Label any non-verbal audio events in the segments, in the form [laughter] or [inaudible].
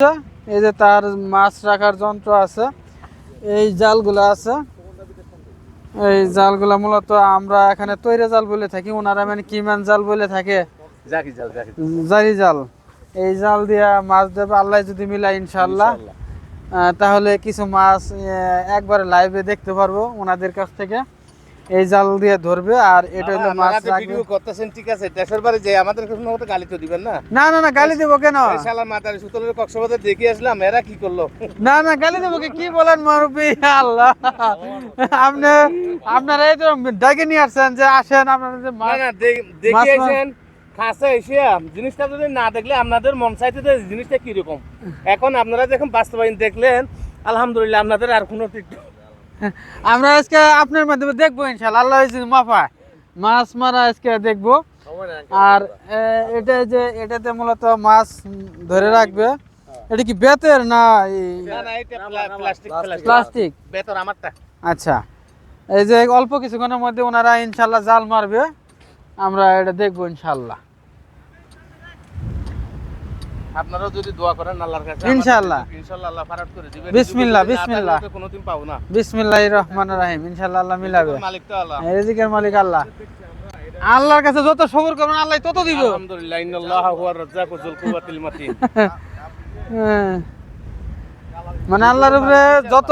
এই যে তার মাছ রাখার যন্ত্র আছে এই জালগুলো আছে। এই জালগুলো মূলত আমরা এখানে তৈরি জাল বলে থাকি ওনারা মানে কিমান জাল বলে থাকে। জারি জাল। এই জাল দিয়া মাছ দেবে আল্লাহ যদি মিলাই ইনশাল্লাহ তাহলে কিছু মাছ একবারে লাইভে দেখতে পারব ওনাদের কাছ থেকে। এই জাল দিয়ে ধরবে আর এটা হলো মাছ রাখবে। ভিডিও করতেছেন ঠিক আছে দেশের বাড়ি যে আমাদের কোনো মতো গালি তো দিবেন না? না না না গালি দেবো কেন? এই শালা মাতারি সুতলের কক্সবাজার দেখে আসলাম এরা কি করল? না না গালি দেবো কি? কি বলেন মারুবি আল্লাহ। আপনি আপনারা এই তো ডাকে নিয়ে আসছেন যে আসেন আপনারা যে না মাছ না দেখে আসেন খাসা এসে জিনিসটা যদি না দেখলে আপনাদের মন চাইতে যে জিনিসটা কীরকম? এখন আপনারা যখন বাস্তবায়ন দেখলেন আলহামদুলিল্লাহ আপনাদের আর কোনো টিকটক আমরা আজকে আপনার মাধ্যমে দেখব ইনশাল্লাহ আল্লাহ মাফায় মাছ মারা আজকে দেখব। আর এটা যে, এটাতে মূলত মাছ ধরে রাখবে। এটা কি বেতের না প্লাস্টিক? আমারটা আচ্ছা এই যে অল্প কিছুক্ষণের মধ্যে ওনারা ইনশাল্লাহ জাল মারবে। আমরা এটা দেখব ইনশাল্লাহ আপনারাও যদি দোয়া করেন আল্লাহর কাছে ইনশাআল্লাহ। ইনশাআল্লাহ আল্লাহ ফারাত করে দিবেন। বিসমিল্লাহ, বিসমিল্লাহ। কোনোদিন পাবো না। বিসমিল্লাহ রহমান রাহিম ইনশাল্লাহ আল্লাহ মিলাবে। মালিক তো আল্লাহ। রিজিকের মালিক আল্লাহ। আল্লাহর কাছে যত সবর করবেন আল্লাহ তত দিব। আলহামদুলিল্লাহ ইন্নাল্লাহ হুয়ার রাজ্জাকু যুল কুওয়াতিল মাতিন। হ্যাঁ। মানে আল্লাহর উপরে যত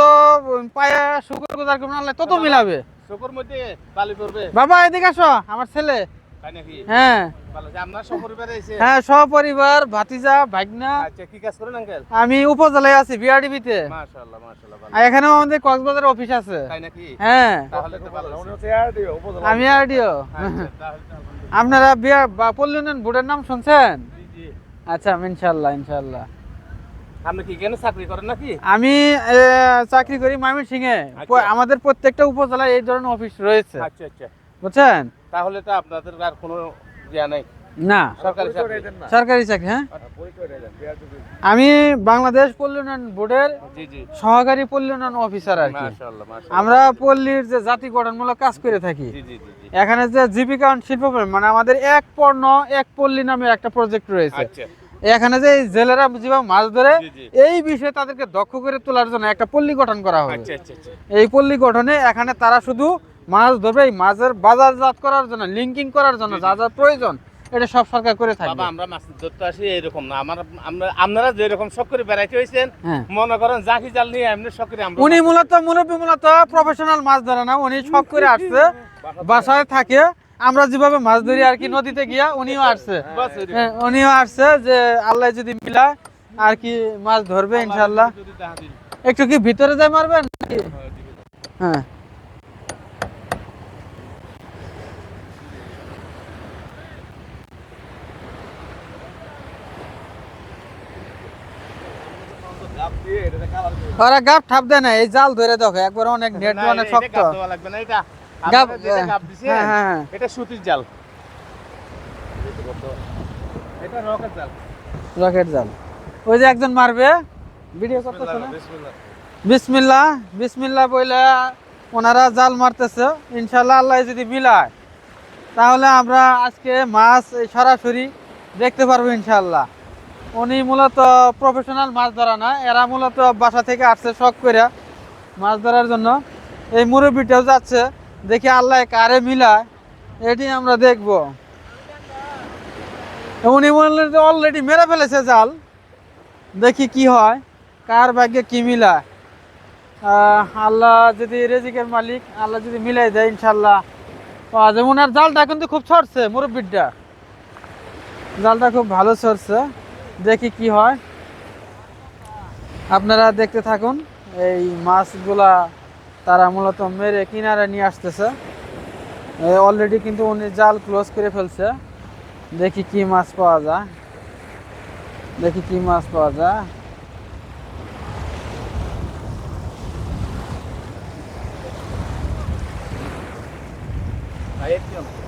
পায়া শুকর গুজার করবেন আল্লাহ তত মিলাবে। শকর মধ্যে বালি করবে। বাবা এদিকে আসো আমার ছেলে। হ্যাঁ। ভালো যে আপনার শকর এসে হ্যাঁ সপরিবার ভাতিজা ভাগনা। আচ্ছা কি কাজ করেন আঙ্কেল আমি উপজেলায় আছি বিআরডিবিতে। মাশাআল্লাহ মাশাআল্লাহ এখানেও আমাদের কক্সবাজার অফিস আছে। হ্যাঁ। তাহলে তো ভালো। আমি আরডিও আচ্ছা। আপনারা বিয়া বা পল্লী উন্নয়ন বোর্ডের নাম শুনছেন? আচ্ছা ইনশাল্লাহ ইনশাল্লাহ আপনি কি কেন চাকরি করেন নাকি? আমি চাকরি করি ময়মনসিং এ আচ্ছা। আমাদের প্রত্যেকটা উপজেলায় এই ধরনের অফিস রয়েছে। আচ্ছা আচ্ছা। বুঝছেন? তাহলে তো আপনাদের আর কোনো ইয়া নাই। না। সরকারি চাকরি। হ্যাঁ? আমি বাংলাদেশ পল্লী উন্নয়ন বোর্ডের জি জি। সহকারী পল্লী উন্নয়ন অফিসার আর কি। মাশাআল্লাহ মাশাআল্লাহ। আমরা পল্লীর যে জাতি গঠনমূলক কাজ করে থাকি জি জি জি জি। এখানে যে জীবিকা শিল্প মানে আমাদের এক পণ্য এক পল্লী নামে একটা প্রজেক্ট রয়েছে। আচ্ছা। এখানে যে এই জেলেরা যেভাবে মাছ ধরে। এই বিষয়ে তাদেরকে দক্ষ করে তোলার জন্য একটা পল্লী গঠন করা হবে। আচ্ছা আচ্ছা আচ্ছা। এই পল্লী গঠনে এখানে তারা শুধু মাছ ধরবে এই মাছের বাজারজাত করার জন্য লিঙ্কিং করার জন্য যা যা প্রয়োজন এটা সব সরকার করে থাকবে। বাবা আমরা মাছ ধরতে আসি এরকম না। আমার আমরা আপনারা যেরকম শখ করে বেড়াইতে হয়েছেন হ্যাঁ। মনে করেন জাকি জাল নিয়ে এমনি শখ করে আমরা উনি মূলত মুরব্বী মূলত প্রফেশনাল মাছ ধরে না উনি শখ করে আসছে [laughs] বাসায় থাকে। আমরা যেভাবে মাছ ধরি আর কি নদীতে গিয়া উনিও আসছে। হ্যাঁ, উনিও আসছে যে আল্লাহ যদি মিলা আর কি মাছ ধরবে ইনশাল্লাহ। একটু কি ভিতরে যাই মারবেন? হ্যাঁ। ওরা গাপ ঠাপ দেয় না এই জাল ধরে দেখো একবার অনেক নেট অনেক শক্ত। লাগবে না, এটা হ্যাঁ, হ্যাঁ, হ্যাঁ। এটা সুতির জাল। এটা রকেট জাল। রকেট জাল। ওই যে একজন মারবে ভিডিও করতেছে না? বিসমিল্লাহ। বিসমিল্লাহ বিসমিল্লাহ বইলে ওনারা জাল মারতেছে ইনশাল্লাহ আল্লাহ যদি মিলায় তাহলে আমরা আজকে মাছ সরাসরি দেখতে পারব ইনশাল্লাহ উনি মূলত প্রফেশনাল মাছ ধরা না, এরা মূলত বাসা থেকে আসছে শখ করে মাছ ধরার জন্য। এই মুরব্বিটাও যাচ্ছে, দেখি আল্লাহ কারে মিলায়, এটি আমরা দেখব। উনি যে অলরেডি মেরে ফেলেছে জাল, দেখি কি হয়, কার ভাগ্যে কি মিলায়। আল্লাহ যদি রেজিকের মালিক, আল্লাহ যদি মিলাই দেয় ইনশাল্লাহ যাবে। ওনার জালটা কিন্তু খুব ছড়ছে মুরব্বিরটা জালটা খুব ভালো ছড়ছে। দেখি কি হয়। আপনারা দেখতে থাকুন, এই মাছগুলা তারা মূলত মেরে কিনারে নিয়ে আসতেছে। অলরেডি কিন্তু উনি জাল ক্লোজ করে ফেলছে। দেখি কি মাছ পাওয়া যায়। দেখি কি মাছ পাওয়া যায়। একটু।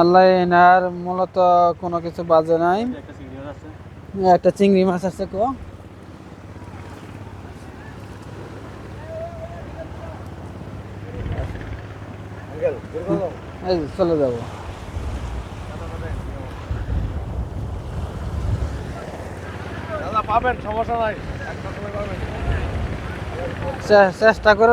আল্লাহ এনার মূলত কোনো কিছু বাজে নাই। একটা চিংড়ি মাছ আছে কো। চলে যাব। পাবেন সমস্যা নাই। চেষ্টা করে